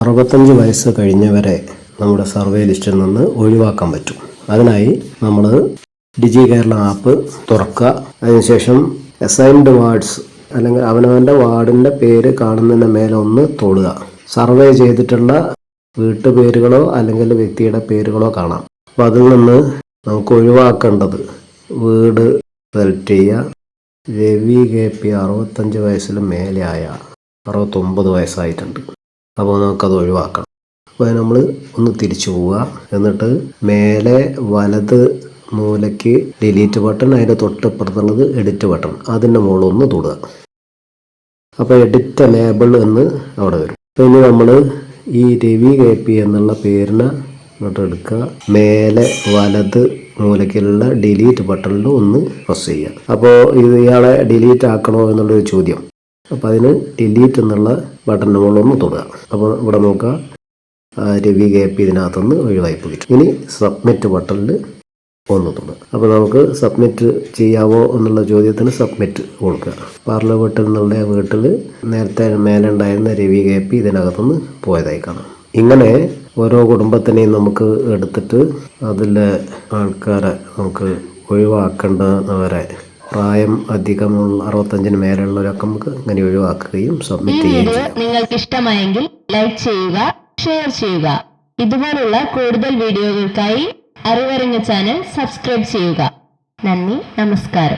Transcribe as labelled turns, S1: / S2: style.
S1: അറുപത്തഞ്ച് വയസ്സ് കഴിഞ്ഞവരെ നമ്മുടെ സർവേ ലിസ്റ്റിൽ നിന്ന് ഒഴിവാക്കാൻ പറ്റും. അതിനായി നമ്മൾ ഡിജി കേരള ആപ്പ് തുറക്കുക. അതിനുശേഷം അസൈൻഡ് വാർഡ്സ് അല്ലെങ്കിൽ അവനവന്റെ വാർഡിന്റെ പേര് കാണുന്നതിന് മേലെ ഒന്ന് തൊടുക. സർവേ ചെയ്തിട്ടുള്ള വീട്ടുപേരുകളോ അല്ലെങ്കിൽ വ്യക്തിയുടെ പേരുകളോ കാണാം. അപ്പോൾ അതിൽ നിന്ന് നമുക്ക് ഒഴിവാക്കേണ്ടത് വീട് സെലക്ട് ചെയ്യുക. രവി കെ പി അറുപത്തഞ്ച് വയസ്സിന് മേലെയായ അറുപത്തൊമ്പത് വയസ്സായിട്ടുണ്ട്. അപ്പോൾ നമുക്കത് ഒഴിവാക്കണം. അപ്പോൾ നമ്മൾ ഒന്ന് തിരിച്ചു പോവുക. എന്നിട്ട് മേലെ വലത് മൂലയ്ക്ക് ഡിലീറ്റ് ബട്ടൺ അതിന്റെ തൊട്ടപ്പുറത്തുള്ളത് എഡിറ്റ് ബട്ടൺ അതിന്റെ മുകളിൽ ഒന്ന് തൊടുക. അപ്പോൾ എഡിറ്റ് ലേബിൾ എന്ന് അവിടെ വരും. അപ്പോൾ ഇനി നമ്മൾ ഈ രവി കെ പി എന്നുള്ള പേരിനെ ഇങ്ങോട്ട് എടുക്കുക. മേലെ വലത് മൂലയ്ക്കുള്ള ഡിലീറ്റ് ബട്ടണിൽ ഒന്ന് പ്രസ് ചെയ്യുക. അപ്പോൾ ഇത് ഇയാളെ ഡിലീറ്റ് ആക്കണോ എന്നുള്ളൊരു ചോദ്യം. അപ്പോൾ അതിന് ഡിലീറ്റ് എന്നുള്ള ബട്ടണിന് മുകളിൽ ഒന്ന് തൊടുക. അപ്പോൾ ഇവിടെ നോക്കുക. രവി കെ പി ഇതിനകത്തുനിന്ന് ഒഴിവായി പോയിട്ട്. ഇനി സബ്മിറ്റ് ബട്ടണിൽ ഒന്ന് തൊടുക. അപ്പോൾ നമുക്ക് സബ്മിറ്റ് ചെയ്യാവോ എന്നുള്ള ചോദ്യത്തിന് സബ്മിറ്റ് കൊടുക്കുക. പാർലർ വീട്ടിൽ നിന്നുള്ള വീട്ടിൽ നേരത്തെ മേലെ ഉണ്ടായിരുന്ന രവി കെ പി ഇതിനകത്തുനിന്ന് പോയതായി കാണാം. ഇങ്ങനെ ഓരോ കുടുംബത്തിനെയും നമുക്ക് എടുത്തിട്ട് അതിലെ ആൾക്കാരെ നമുക്ക് ഒഴിവാക്കേണ്ടവരെ പ്രായം അധികമുള്ള അറുപത്തഞ്ചിന് മേലുള്ളവരൊക്കെ നമുക്ക് ഇങ്ങനെ ഒഴിവാക്കുകയും സബ്മിറ്റ് ചെയ്യുകയും
S2: വീഡിയോ നിങ്ങൾക്ക് ഇഷ്ടമായെങ്കിൽ ലൈക്ക് ചെയ്യുക ഷെയർ ചെയ്യുക. ഇതുപോലുള്ള കൂടുതൽ വീഡിയോകൾക്കായി അറിവറിഞ്ഞ ചാനൽ സബ്സ്ക്രൈബ് ചെയ്യുക. നന്ദി നമസ്കാരം.